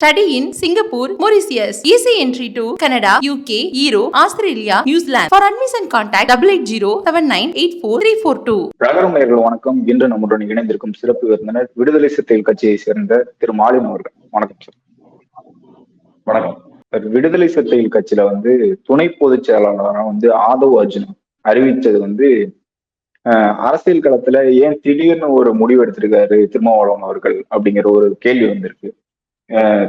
Study in Singapore, Mauritius. Easy entry to Canada, UK, Europe, Australia, New Zealand. For admission contact 880-7984-342. பிரகரம் நேயர்கள் வணக்கம் இன்று நம்முடன் இணைந்திருக்கும் சிறப்பு விருந்தினர் விடுதலை சிறுத்தைகள் கட்சியை சேர்ந்த திரு மாலின் அவர்கள் வணக்கம் சார் வணக்கம் விடுதலை சிறுத்தைகள் கட்சியில வந்து துணை பொதுச் செயலாளராக வந்து ஆதவ் அர்ஜுன் அறிவிச்சது வந்து அரசியல் களத்துல ஏன் திடீர்னு ஒரு முடிவு எடுத்திருக்காரு திருமாவளவன் அவர்கள் அப்படிங்கிற ஒரு கேள்வி வந்திருக்கு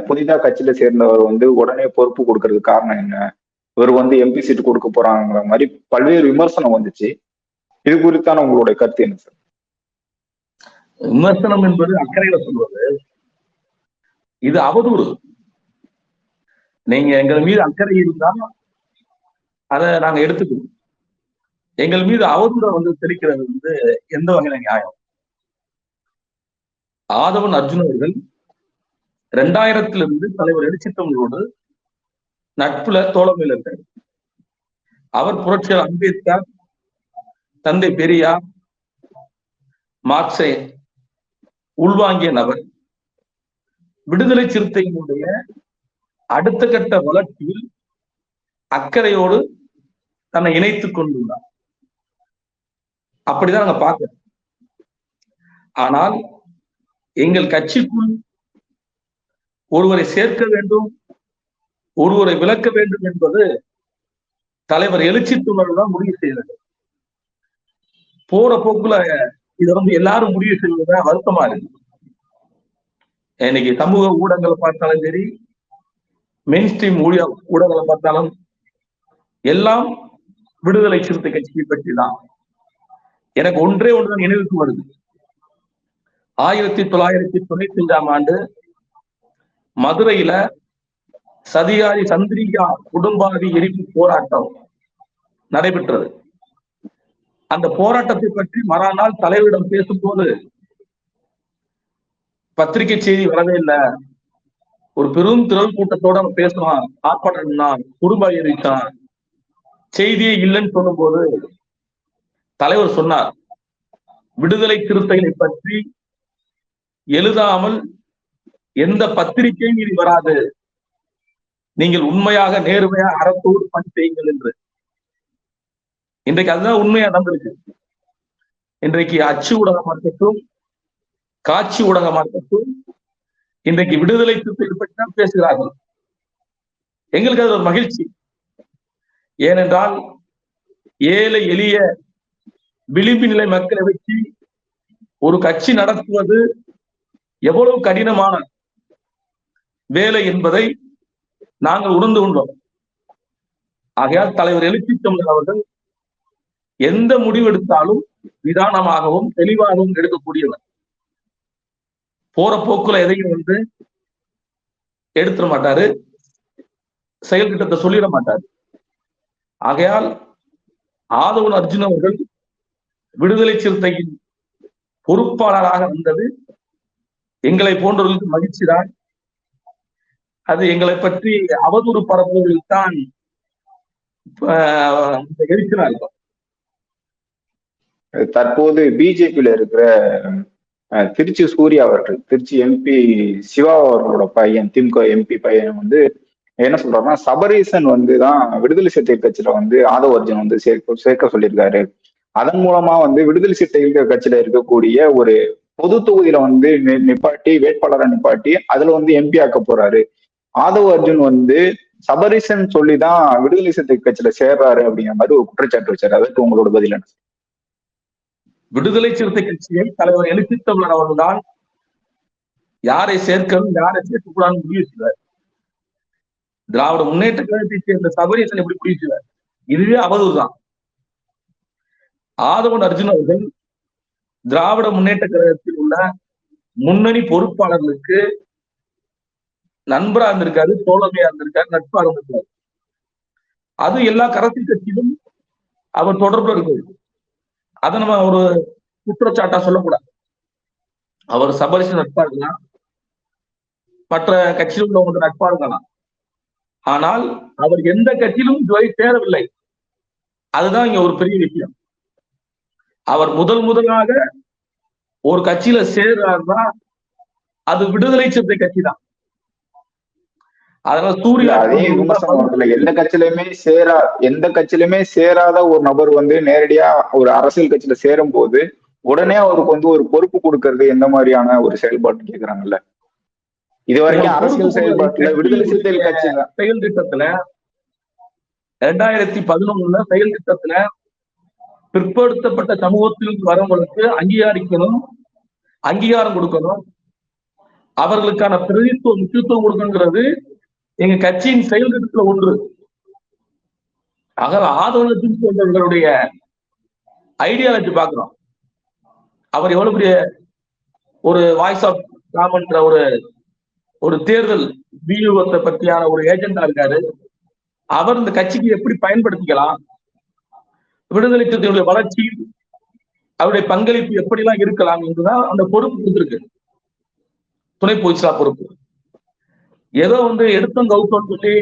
புதிதா கட்சியில சேர்ந்தவர் வந்து உடனே பொறுப்பு கொடுக்கறதுக்கு காரணம் என்ன? இவர் வந்து எம்பி சீட்டு கொடுக்க போறாங்கிற மாதிரி பல்வேறு விமர்சனம் வந்துச்சு. இது குறித்தான உங்களுடைய கருத்து என்ன சார்? விமர்சனம் என்பது அக்கறையில சொல்வது. இது அவதூறு. நீங்க எங்கள் மீது அக்கறை இருந்தா அதை நாங்க எடுத்துக்கணும் எங்கள் மீது அவதூறை வந்து தெளிக்கிறது வந்து எந்த வகையில நியாயம்? ஆதவன் அர்ஜுன் அவர்கள் ரெண்டாயிரத்திலிருந்து தலைவர் எழுச்சித்தவங்களோடு நட்புல தோழமையில் இருக்காரு. அவர் புரட்சியர் அம்பேத்கர் தந்தை பெரியார் மார்க்சை உள்வாங்கிய நபர். விடுதலை சிறுத்தையினுடைய அடுத்த கட்ட வளர்ச்சியில் அக்கறையோடு தன்னை இணைத்துக் கொண்டுள்ளார். அப்படிதான் நாங்க பார்க்கிறோம். ஆனால் எங்கள் கட்சிக்குள் ஒருவரை சேர்க்க வேண்டும் ஒருவரை விளக்க வேண்டும் என்பது தலைவர் எழுச்சி துணர்வு தான் முடிவு செய்தது போற போக்குல இதை வந்து எல்லாரும் முடிவு செய்வதா வருத்தமா இருக்கு. இன்னைக்கு சமூக ஊடகங்களை பார்த்தாலும் சரி மெயின் ஸ்ட்ரீம் ஊழிய ஊடகங்களை பார்த்தாலும் எல்லாம் விடுதலை சிறுத்தை கட்சியை பற்றி தான் எனக்கு ஒன்றே ஒன்றுதான் நினைவுக்கு வருது. ஆயிரத்தி தொள்ளாயிரத்தி தொண்ணூத்தி அஞ்சாம் ஆண்டு மதுரையில சதிகாரி சந்திரிகா குடும்பாதி எரிப்பு போராட்டம் நடைபெற்றது. அந்த போராட்டத்தை பற்றி மறுநாள் தலைவரிடம் பேசும்போது பத்திரிகை செய்தி வரவே இல்லை. ஒரு பெரும் திரள் கூட்டத்தோட அவன் பேசுவான். ஆர்ப்பாட்டம் குடும்ப எரித்தான் செய்தியே இல்லைன்னு சொல்லும்போது தலைவர் சொன்னார் விடுதலை திருத்தைகளை பற்றி எழுதாமல் எந்த பத்திரிகையும் இனி வராது. நீங்கள் உண்மையாக நேர்மையாக அறத்தோடு பணி செய்யுங்கள் என்று. இன்றைக்கு அதுதான் உண்மையா நடந்திருக்கு. இன்றைக்கு அச்சு ஊடகமா இருக்கட்டும் காட்சி ஊடகமா இருக்கட்டும் இன்றைக்கு விடுதலை சிறுத்தைகள் பற்றி தான் பேசுகிறார்கள். எங்களுக்கு அது ஒரு மகிழ்ச்சி. ஏனென்றால் ஏழை எளிய விளிம்பு நிலை மக்களை வச்சு ஒரு கட்சி நடத்துவது எவ்வளவு கடினமான வேலை என்பதை நாங்கள் உணர்ந்து கொண்டோம். ஆகையால் தலைவர் எழுச்சி தமிழர் அவர்கள் எந்த முடிவு எடுத்தாலும் நிதானமாகவும் தெளிவாகவும் எடுக்கக்கூடியவர். போற போக்குல எதையும் வந்து எடுத்துட மாட்டாரு. செயல் திட்டத்தை சொல்லிட மாட்டாரு. ஆகையால் ஆதவன் அர்ஜுன் அவர்கள் விடுதலை சிறுத்தையின் பொறுப்பாளராக வந்தது. எங்களை போன்றவர்களுக்கு மகிழ்ச்சிதான் அது எங்களை பற்றி அவதூறு பரப்புவதில் தான் எழுச்சினா இருக்கும் தற்போது பிஜேபியில இருக்கிற திருச்சி சூர்யா அவர்கள் திருச்சி எம்பி சிவா அவர்களோட பையன் திமுக எம்பி பையன் வந்து என்ன சொல்றாருன்னா சபரீசன் வந்து தான் விடுதலை சிறுத்தைகள் கட்சியில வந்து ஆதவ அர்ஜுன் வந்து சேர்க்க சேர்க்க சொல்லியிருக்காரு. அதன் மூலமா வந்து விடுதலை சிறுத்தைகள் கட்சியில இருக்கக்கூடிய ஒரு பொது தொகுதியில வந்து நி- நிப்பாட்டி வேட்பாளரை நிப்பாட்டி அதுல வந்து எம்பி ஆக்க போறாரு. ஆதவ அர்ஜுன் வந்து சபரீசன் சொல்லிதான் விடுதலை சிறுத்தை கட்சியில சேர்றாரு அப்படிங்கிற மாதிரி ஒரு குற்றச்சாட்டு வச்சாரு. அதுக்கு உங்களோட பதில் என்ன? விடுதலை சிறுத்தை கட்சியை தலைவர் எழுச்சி தமிழர் அவர்கள்தான் யாரை சேர்க்கணும் யாரை சேர்க்கக்கூடாதுன்னு முடிவு செய்வார் திராவிட முன்னேற்ற கழகத்தை சேர்ந்த சபரீசன் எப்படி முடிவு செய்வார் இதுவே அவதூறு தான். ஆதவன் அர்ஜுன் அவர்கள் திராவிட முன்னேற்ற கழகத்தில் உள்ள முன்னணி பொறுப்பாளர்களுக்கு நண்பரா இருந்திருக்காரு தோழமையா இருந்திருக்காரு நட்பா இருந்திருக்காரு. அது எல்லா கரசியல் கட்சியிலும் அவர் தொடர்பு இருக்குது அதை நம்ம ஒரு குற்றச்சாட்டா சொல்லக்கூடாது. அவர் சபரிசு நட்பா இருக்கலாம். மற்ற கட்சியில் உள்ளவங்க நட்பா இருக்கலாம். ஆனால் அவர் எந்த கட்சியிலும் இதுவரை சேரவில்லை. அதுதான் இங்க ஒரு பெரிய விஷயம். அவர் முதல் முதலாக ஒரு கட்சியில சேர்றாருன்னா அது விடுதலை சிறுத்தை கட்சி தான் அதனால சூர்யா அதே விமர்சனம் எந்த கட்சியிலுமே சேரா எந்த கட்சியிலுமே சேராத ஒரு நபர் வந்து நேரடியா ஒரு அரசியல் கட்சியில சேரும் போது உடனே அவருக்கு வந்து ஒரு பொறுப்பு கொடுக்கறது எந்த மாதிரியான ஒரு செயல்பாடு கேக்குறாங்கல்ல. இது வரைக்கும் அரசியல் செயல்பாட்டுல விடுதலை சிறுத்தைகள் கட்சி செயல் திட்டத்துல ரெண்டாயிரத்தி பதினொன்னுல செயல் திட்டத்துல பிற்படுத்தப்பட்ட சமூகத்தில் வரவங்களுக்கு அங்கீகரிக்கணும் அங்கீகாரம் கொடுக்கணும். அவர்களுக்கான பிரதித்துவம் முக்கியத்துவம் கொடுக்கணுங்கிறது எங்க கட்சியின் செயல் திட்டத்துல ஒன்று ஆக ஆதவனத்தின் போன்றவர்களுடைய ஐடியாலஜி பாக்குறோம் அவர் எவ்வளவு பெரிய ஒரு வாய்ஸ் ஆஃப் காமன்ற ஒரு ஒரு தேர்தல் வியூகத்தை பற்றியான ஒரு ஏஜெண்டா இருக்காரு. அவர் இந்த கட்சிக்கு எப்படி பயன்படுத்திக்கலாம்? விடுதலை சிறுத்தைகளுடைய வளர்ச்சியில் அவருடைய பங்களிப்பு எப்படிலாம் இருக்கலாம் என்றுதான் அந்த பொறுப்பு கொடுத்திருக்கு. துணை பொதுச்சா பொறுப்பு. ஏதோ வந்து எடுத்தோம் கவுத்தோம் சொல்லி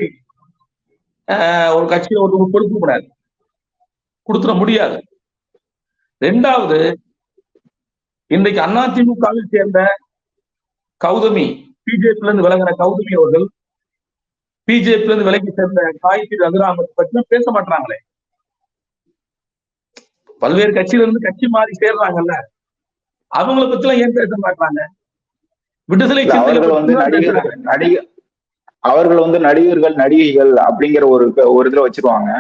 ஒரு கட்சியில ஒரு பொறுப்பு கூடாது. கொடுத்துட முடியாது. ரெண்டாவது இன்றைக்கு அதிமுகவில் சேர்ந்த கௌதமி பிஜேபில இருந்து விலகின கௌதமி அவர்கள் பிஜேபில இருந்து விலகி சேர்ந்த காயத்ரி ரகுராமத் பற்றி பேச மாட்டாங்களே பல்வேறு கட்சியில இருந்து கட்சி மாறி சேர்றாங்கல்ல. அவங்கள பத்தி எல்லாம் ஏன் பேச மாட்டாங்க விடுதலை இல்ல, சிறுத்தைகளை அவர்கள் வந்து நடிகர்கள் நடிகைகள் அப்படிங்கிற ஒரு ஒரு இதுல வச்சிருவாங்க.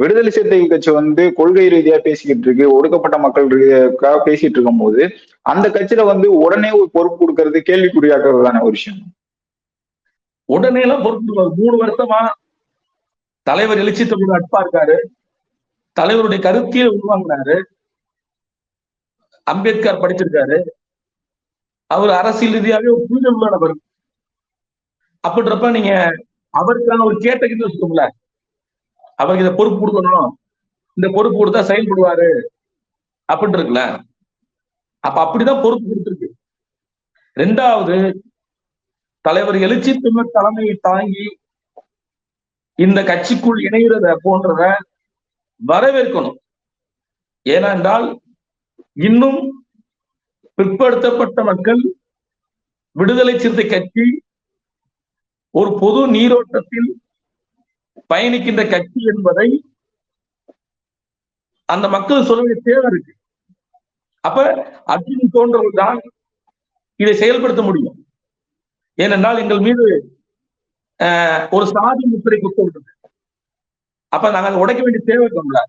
விடுதலை சிறுத்தைகள் கட்சி வந்து கொள்கை ரீதியா பேசிக்கிட்டு இருக்கு. ஒடுக்கப்பட்ட மக்கள் ரீதியாக பேசிட்டு இருக்கும் போது அந்த கட்சியில வந்து உடனே ஒரு பொறுப்பு கொடுக்கறது கேள்விக்குறியாக்குறதான ஒரு விஷயம். உடனே எல்லாம் பொறுப்பு மூணு வருஷமா தலைவர் எழுச்சி தமிழ் நட்பா இருக்காரு. தலைவருடைய கருத்தியை உருவாங்கினாரு அம்பேத்கர் படிச்சிருக்காரு. அவர் அரசியல் ரீதியாவே ஒரு புரிதல் நபர் அப்படின்றப்ப நீங்க அவருக்கான ஒரு கேட்டகிரி வச்சுக்கோங்கள அவருக்கு இதை பொறுப்பு கொடுக்கணும். இந்த பொறுப்பு கொடுத்தா செயல்படுவாரு. அப்படின்னு இருக்குல்ல. அப்ப அப்படிதான் பொறுப்பு கொடுத்துருக்கு. ரெண்டாவது தலைவர் எழுச்சி தமிழ் தலைமையை தாங்கி இந்த கட்சிக்குள் இணைகிறத போன்றத வரவேற்கணும். ஏனென்றால் இன்னும் பிற்படுத்தப்பட்ட மக்கள் விடுதலை சிறுத்தை கட்சி ஒரு பொது நீரோட்டத்தில் பயணிக்கின்ற கட்சி என்பதை அந்த மக்கள் சொல்ல வேண்டிய தேவை இருக்கு. அப்ப அர்ஜுன் தோன்றவர்கள் தான் இதை செயல்படுத்த முடியும். ஏனென்றால் எங்கள் மீது ஒரு சாதி முத்திரை குத்தப்பட்டது. அப்ப நாங்க அதை உடைக்க வேண்டிய தேவை இருக்கோம்ல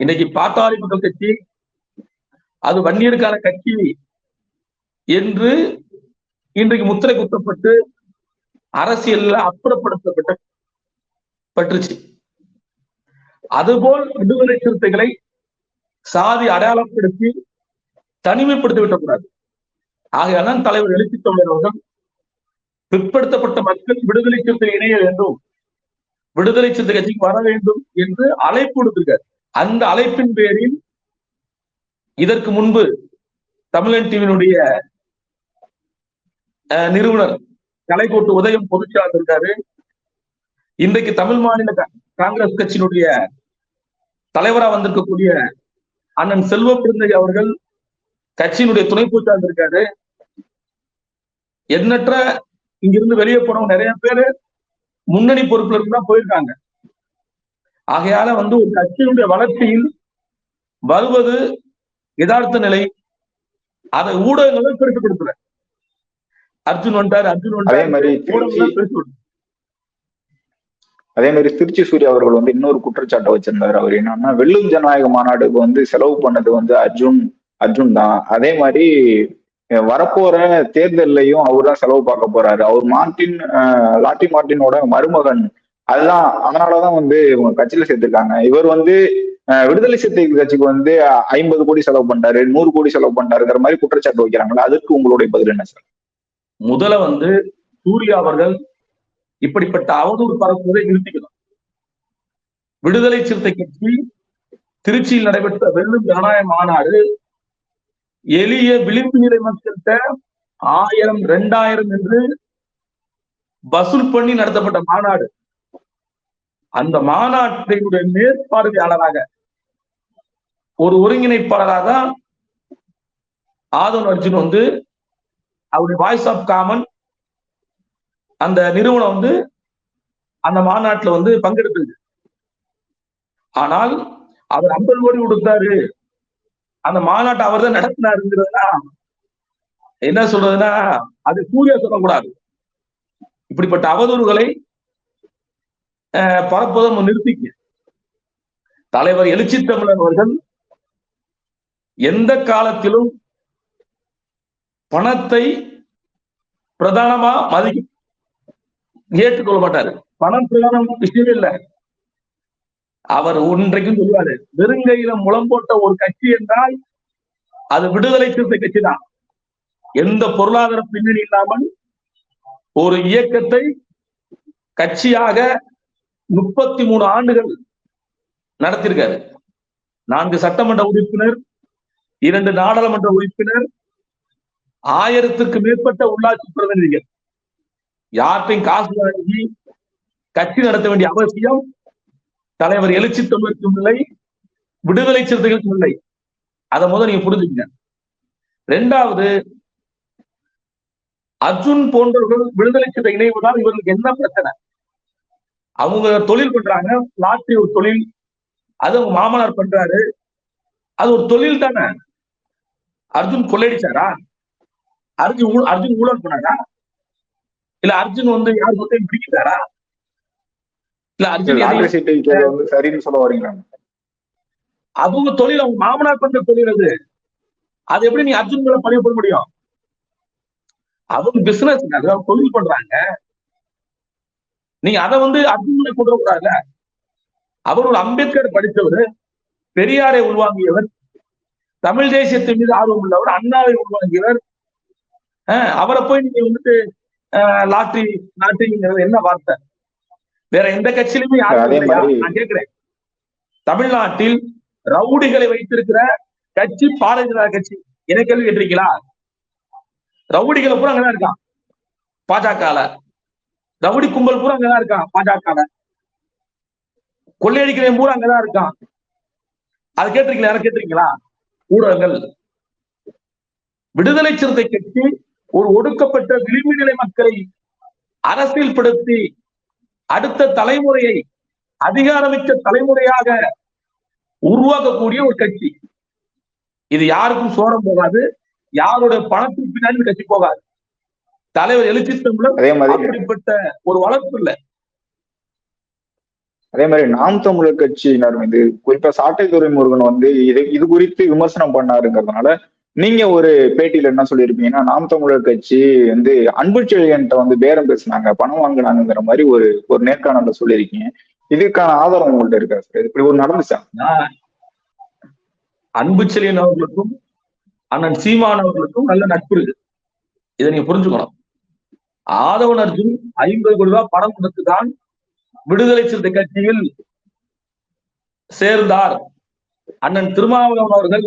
இன்னைக்கு பாத்தாளி மக்கள் கட்சி அது வன்னியருக்கான கட்சி என்று இன்றைக்கு முத்திரை குத்தப்பட்டு அரசியல்ல அப்புறப்படுத்தப்பட்ட பற்றுச்சு. அதுபோல் விடுதலை சிறுத்தைகளை சாதி அடையாளப்படுத்தி தனிமைப்படுத்தி விடக்கூடாது ஆகையால்தான் தலைவர் எழுச்சி தமிழர் அவர்கள் பிற்படுத்தப்பட்ட மக்கள் விடுதலை சிறுத்தை இணைய வேண்டும். விடுதலை சிறுத்தை கட்சிக்கு வர வேண்டும் என்று அழைப்பு விடுத்திருக்கார். அந்த அழைப்பின் பேரில் இதற்கு முன்பு தமிழன் டிவியினுடைய அஹ், நிறுவனர் கலைக்கோட்டு உதயம் பொதுச்செயலாளர் இருக்காரு இன்றைக்கு தமிழ் மாநில காங்கிரஸ் கட்சியினுடைய தலைவரா வந்திருக்கக்கூடிய அண்ணன் செல்வ பிறந்தை அவர்கள் கட்சியினுடைய துணை பொதுச்செயலாளர் இருக்காரு எண்ணற்ற இங்கிருந்து வெளியே போனவங்க நிறைய பேரு முன்னணி பொறுப்புல இருந்து தான் போயிருக்காங்க. ஆகையால வந்து ஒரு கட்சியினுடைய வளர்ச்சியில் வருவது யதார்த்த நிலை. அதை ஊடகங்களும் பெருட்டு கொடுக்கல. அர்ஜுன் வந்துட்டாரு அர்ஜுன் அதே மாதிரி திருச்சி பெருசு கொடுக்கல. அதே மாதிரி திருச்சி சூர்யா அவர்கள் வந்து இன்னொரு குற்றச்சாட்டை வச்சிருந்தாரு அவர். என்னன்னா வெள்ளும் ஜனநாயக மாநாடுக்கு வந்து செலவு பண்ணது வந்து அர்ஜுன் அர்ஜுன் தான். அதே மாதிரி வரப்போற தேர்தல்லையும் அவர் தான் செலவு பார்க்க போறாரு. அவர் மார்ட்டின் அஹ், லாட்டி மார்ட்டினோட மருமகன். அதுதான் அதனாலதான் வந்து இவங்க கட்சியில சேர்த்திருக்காங்க. இவர் வந்து விடுதலை சிறுத்தைகள் கட்சிக்கு வந்து ஐம்பது கோடி செலவு பண்றாரு நூறு கோடி செலவு பண்றாருங்கிற மாதிரி குற்றச்சாட்டு வைக்கிறாங்களா அதுக்கு உங்களுடைய பதில் என்ன சார்? முதல்ல வந்து சூர்யா அவர்கள் இப்படிப்பட்ட அவதூறு பரப்புவதை நிறுத்திக்கணும். விடுதலை சிறுத்தை கட்சி திருச்சியில் நடைபெற்ற வெள்ளும் ஜனநாயக மாநாடு எளிய விளிம்பு நிலை மக்கள்கிட்ட ஆயிரம் ரெண்டாயிரம் என்று வசூல் பண்ணி நடத்தப்பட்ட மாநாடு. அந்த மாநாட்டினுடைய மேற்பார்வையாளராக ஒரு ஒருங்கிணைப்பாளராக தான் ஆதவன் அர்ஜுன் வந்து அவருடைய வாய்ஸ் ஆஃப் காமன் அந்த நிறுவனம் வந்து அந்த மாநாட்டுல வந்து பங்கெடுத்தது. ஆனால் அவர் ஐம்பது கோடி கொடுத்தாரு. அந்த மாநாட்டை அவர் தான் நடத்தினாருங்கிறதுனா என்ன சொல்றதுன்னா அது சூர்யா சொல்லக்கூடாது. இப்படிப்பட்ட அவதூறுகளை அஹ், பரப்புவதை நிறுத்திக்க. தலைவர் எழுச்சி தமிழன் அவர்கள் எந்த காலத்திலும் பணத்தை பிரதானமா மதிக்க ஏற்றுக்கொள்ள மாட்டாரு பணம் பிரதானம் விஷயமே இல்ல. அவர் ஒன்றைக்கும் சொல்லுவாரு வெறுங்கையில முளம் போட்ட ஒரு கட்சி என்றால் அது விடுதலை சிறுத்தை கட்சி தான் எந்த பொருளாதார பின்னணி இல்லாமல் ஒரு இயக்கத்தை கட்சியாக முப்பத்தி மூணு ஆண்டுகள் நடத்தியிருக்காரு நான்கு சட்டமன்ற உறுப்பினர் இரண்டு நாடாளுமன்ற உறுப்பினர் ஆயிரத்துக்கு மேற்பட்ட உள்ளாட்சி பிரதிநிதிகள். யார்கிட்டையும் காசு வாங்கி கட்சி நடத்த வேண்டிய அவசியம் தலைவர் எழுச்சி தமிழருக்கும் இல்லை விடுதலை சிறுத்தைகளுக்கும் இல்லை. அதை முதல் நீங்க புரிஞ்சுக்கங்க. ரெண்டாவது அர்ஜுன் போன்றவர்கள் விடுதலை சிறுத்தை இணைவதால் இவர்களுக்கு என்ன பிரச்சனை? அவங்க தொழில் பண்றாங்க லாட்டரி ஒரு தொழில் அது அவங்க மாமனார் பண்றாரு. அது ஒரு தொழில் தானே. அர்ஜுன் கொள்ளையடிச்சாரா அர்ஜுன் அர்ஜுன் ஊழல் பண்ணாரா? இல்ல அர்ஜுன் வந்து யார் சொத்தையும் பிடிக்கிறாரா இல்ல அர்ஜுன் சரின்னு சொல்ல வரீங்களா? அவங்க தொழில் அவங்க மாமனார் பண்ற தொழில் அது. அது எப்படி நீ அர்ஜுன் மேல பதிவு பண்ண முடியும்? அவங்க பிசினஸ் தொழில் பண்றாங்க. நீங்க அதை வந்து அர்ஜுன் மேல கொண்டு கூடாதுல்ல அவர் ஒரு அம்பேத்கர் படித்தவர் பெரியாரை உள்வாங்கியவர் தமிழ் தேசியத்தின் மீது ஆர்வம் உள்ளவர் அண்ணாவை உள்வாங்கியவர் அவரை போய் நீங்க வந்துட்டு அஹ், லாட்டரி லாட்டரிங்கிறது என்ன வார்த்தை? வேற எந்த கட்சியிலுமே யாரும் நான் கேட்கிறேன். தமிழ்நாட்டில் ரவுடிகளை வைத்திருக்கிற கட்சி பாரதிய ஜனதா கட்சி. என்ன கேள்வி கேட்டிருக்கீங்களா? ரவுடிகளை பூரா அங்கதான் இருக்கான். பாஜகல. ரவுடி கும்பல் பூரா அங்கதான் இருக்கான் பாஜகல. கொள்ளையடிக்கிறவன் பூரா அங்கதான் இருக்கான். அது கேட்டிருக்கீங்களா? யாரும் கேட்டிருக்கீங்களா? ஊடகங்கள். விடுதலை சிறுத்தை கட்சி ஒரு ஒடுக்கப்பட்ட விளிம்பு நிலை மக்களை அரசியல்படுத்தி அடுத்த தலைமுறையை அதிகாரமிக்க தலைமுறையாக உருவாக்கக்கூடிய ஒரு கட்சி. இது யாருக்கும் சோரம் போகாது. யாருடைய பணத்துக்கு பின்னாடி கட்சி போகாது. தலைவர் எழுச்சி தமிழர் அதே மாதிரி அப்படிப்பட்ட ஒரு வளர்ப்பு இல்ல. அதே மாதிரி நாம் தமிழர் கட்சியினர் மீது குறிப்பா சாட்டை துரைமுருகன் வந்து இது இது குறித்து விமர்சனம் பண்ணாருங்கிறதுனால நீங்க ஒரு பேட்டியில என்ன சொல்லியிருப்பீங்கன்னா நாம் தமிழர் கட்சி வந்து அன்பு செழியன்ட்ட வந்து பேரம் பேசினாங்க பணம் வாங்கினாங்கிற மாதிரி ஒரு ஒரு நேர்காணல சொல்லியிருக்கீங்க. இதுக்கான ஆதாரம் உங்கள்ட்ட இருக்கா சார்? இப்படி ஒரு நடந்துச்சா? அன்பு செழியன் அவர்களுக்கும் அண்ணன் சீமான் அவர்களுக்கும் நல்ல நட்பு இருக்கு. இதை நீங்க புரிஞ்சுக்கணும். ஆதவன் அர்ஜுன் ஐம்பது கோடி ரூபாய் பணம் கொடுத்துதான் விடுதலை சிறுத்தை கட்சியில் சேர்ந்தார். அண்ணன் திருமாவளவன் அவர்கள்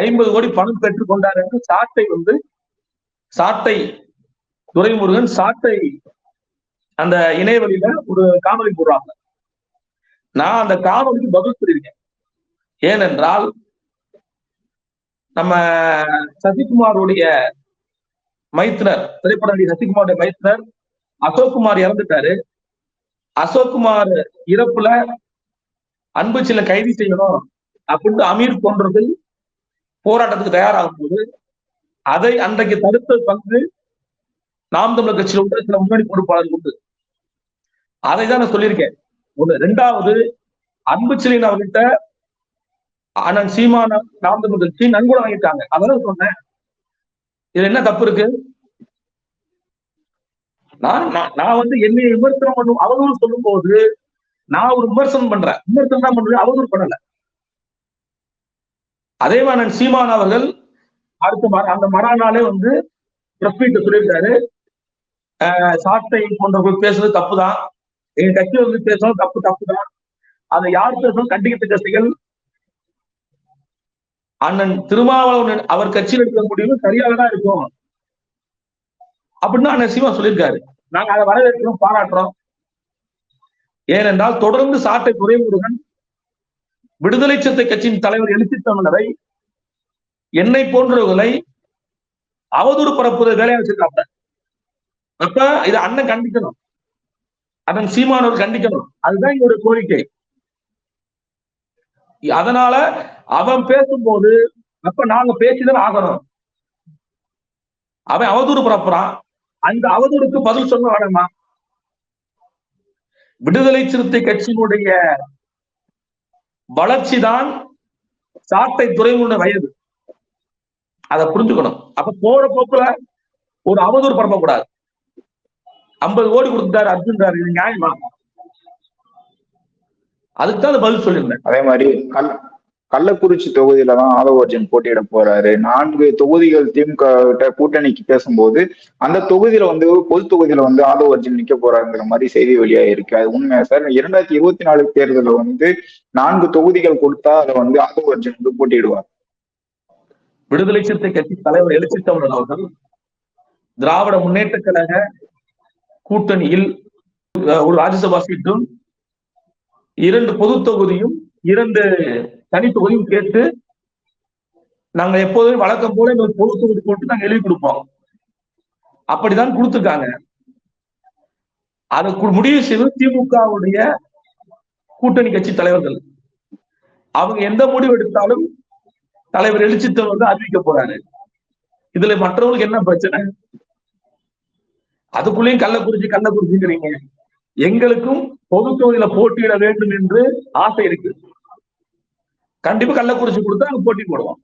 ஐம்பது கோடி பணம் பெற்றுக் கொண்டார் என்று சாட்டை வந்து சாட்டை துரைமுருகன் சாட்டை அந்த இணையவழியில ஒரு காணொலி போடுறாங்க. நான் அந்த காணொலிக்கு பதில் சொல்லியிருக்கேன். ஏனென்றால் நம்ம சசிகுமாருடைய மைத்துனர் திரைப்பட நடிகர் சசிகுமாருடைய மைத்துனர் அசோக்குமார் இறந்துட்டாரு. அசோக்குமார் இறப்புல அன்பு சில கைது செய்யணும் அப்படின்னு அமீர் போன்றதில் போராட்டத்துக்கு தயாராகும் போது அதை அன்றைக்கு தடுத்த பங்கு நாம் தமிழர் கட்சியில் உள்ள சில முன்னணி பொறுப்பாளர்கள் உண்டு. அதை தான் நான் சொல்லியிருக்கேன். ஒண்ணு ரெண்டாவது அன்பு அவர்கிட்ட அண்ணன் சீமான நாம் தமிழர் கட்சி நன்கூட வாங்கிட்டாங்க அதான் சொன்னேன். இதுல என்ன தப்பு இருக்கு? நான் நான் நான் வந்து என்னை விமர்சனம் பண்ணும் அவதூறு சொல்லும் போது நான் ஒரு விமர்சனம் பண்றேன். விமர்சனம் தான் பண்றேன் அவதூறு பண்ணல. அதே மாதிரி அண்ணன் சீமான் அவர்கள் அடுத்த அந்த மறாநாளே வந்து பிரஸ் மீட் சொல்லியிருக்காரு. சாட்டை போன்றவர்கள் பேசுறது தப்பு தான் எங்க கட்சி வந்து பேசுறது தப்பு தப்பு தான் அதை யார் பேசணும் கண்டிக்கத்தக்க செயல் அண்ணன் திருமாவளவன் அவர் கட்சியில் எடுக்க முடிவு சரியாக தான் இருக்கும். அப்படின்னு அண்ணன் சீமா சொல்லியிருக்காரு. நாங்க அதை வரவேற்கிறோம் பாராட்டுறோம். ஏனென்றால் தொடர்ந்து சாட்டை துறைமுருகன் விடுதலை சிறுத்தை கட்சியின் தலைவர் எழுச்சி தமிழரை என்னை போன்றவர்களை அவதூறு பரப்புவதை வேலையா வச்சிருக்காப்ல. அப்ப இதை அண்ணன் கண்டிக்கணும். அதன் சீமானவர் கண்டிக்கணும். அதுதான் இவருடைய கோரிக்கை. அதனால அவன் பேசும்போது அப்ப நாங்க பேசிதான் ஆகணும். அவன் அவதூறு பரப்புறான். அந்த அவதூறுக்கு பதில் சொல்ல வேணுமா? விடுதலை சிறுத்தை கட்சியினுடைய வளர்ச்சி தான் சாட்டை துறைமுக வயது. அதை புரிஞ்சுக்கணும். அப்ப போற போக்குல ஒரு அவதூறு பரப்பக்கூடாது ஐம்பது கோடி கொடுத்துட்டாரு அர்ஜுன்றாரு இது நியாயமா? அதுக்கு தான் பதில் சொல்லியிருந்தேன். அதே மாதிரி கல் கள்ளக்குறிச்சி தொகுதியில தான் ஆதவ அர்ஜுன் போட்டியிட போறாரு. நான்கு தொகுதிகள் திமுக கிட்ட கூட்டணிக்கு பேசும்போது அந்த தொகுதியில வந்து பொது தொகுதியில வந்து ஆதவ அர்ஜுன் நிக்க போறாருங்கிற மாதிரி செய்தி வெளியாயிருக்கு. அது உண்மையா சார்? இரண்டாயிரத்தி இருபத்தி நாலு தேர்தலில் வந்து நான்கு தொகுதிகள் கொடுத்தா அதை வந்து ஆதவ அர்ஜுன் வந்து போட்டியிடுவார். விடுதலை சிறுத்தை கட்சி தலைவர் எழுச்சி தமிழன் அவர்கள் திராவிட முன்னேற்ற கழக கூட்டணியில் ஒரு ராஜ்யசபா சீட்டும் இரண்டு பொது தொகுதியும் இரண்டு தனி தொகுதியும் கேட்டு நாங்க எப்போதும் வழக்கம் போல எங்களுக்கு பொது தொகுதி போட்டு நாங்க எழுதி கொடுப்போம். அப்படிதான் கொடுத்துருக்காங்க. அதை முடிவு செய்து திமுகவுடைய கூட்டணி கட்சி தலைவர்கள். அவங்க எந்த முடிவு எடுத்தாலும் தலைவர் எழுச்சித்தவர் வந்து அறிவிக்க போறாரு. இதுல மற்றவங்களுக்கு என்ன பிரச்சனை? அதுக்குள்ளேயும் கள்ளக்குறிச்சி கள்ளக்குறிச்சிங்கிறீங்க எங்களுக்கும் பொது தொகுதியில போட்டியிட வேண்டும் என்று ஆசை இருக்கு. கண்டிப்பா கள்ளக்குறிச்சி கொடுத்தா அங்க போட்டி போடுவோம்.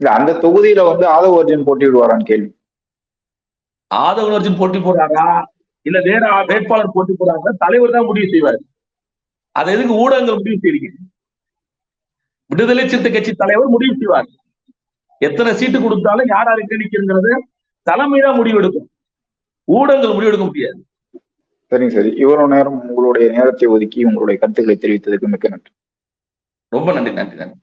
இல்ல அந்த தொகுதியில வந்து ஆதவ அர்ஜுன் போட்டியிடுவாரான்னு கேள்வி. ஆதவன் அர்ஜுன் போட்டி போடுறாரா? இல்ல வேற வேட்பாளர் போட்டி போடுறாங்க தலைவர் தான் முடிவு செய்வார். அதை எதுக்கு ஊடகங்கள் முடிவு செய்றீங்க? விடுதலை சிறுத்தை கட்சி தலைவர் முடிவு செய்வார். எத்தனை சீட்டு கொடுத்தாலும் யார் யாருக்கு நிற்கிறங்கிறது தலைமை தான் முடிவு எடுக்கும். ஊடகங்கள் முடிவு எடுக்க முடியாது. சரிங்க சரி. இவ்வளவு நேரம் உங்களுடைய நேரத்தை ஒதுக்கி உங்களுடைய கருத்துக்களை தெரிவித்ததுக்கு மிக்க நன்றி. ரொம்ப நன்றி நன்றி நன்றி.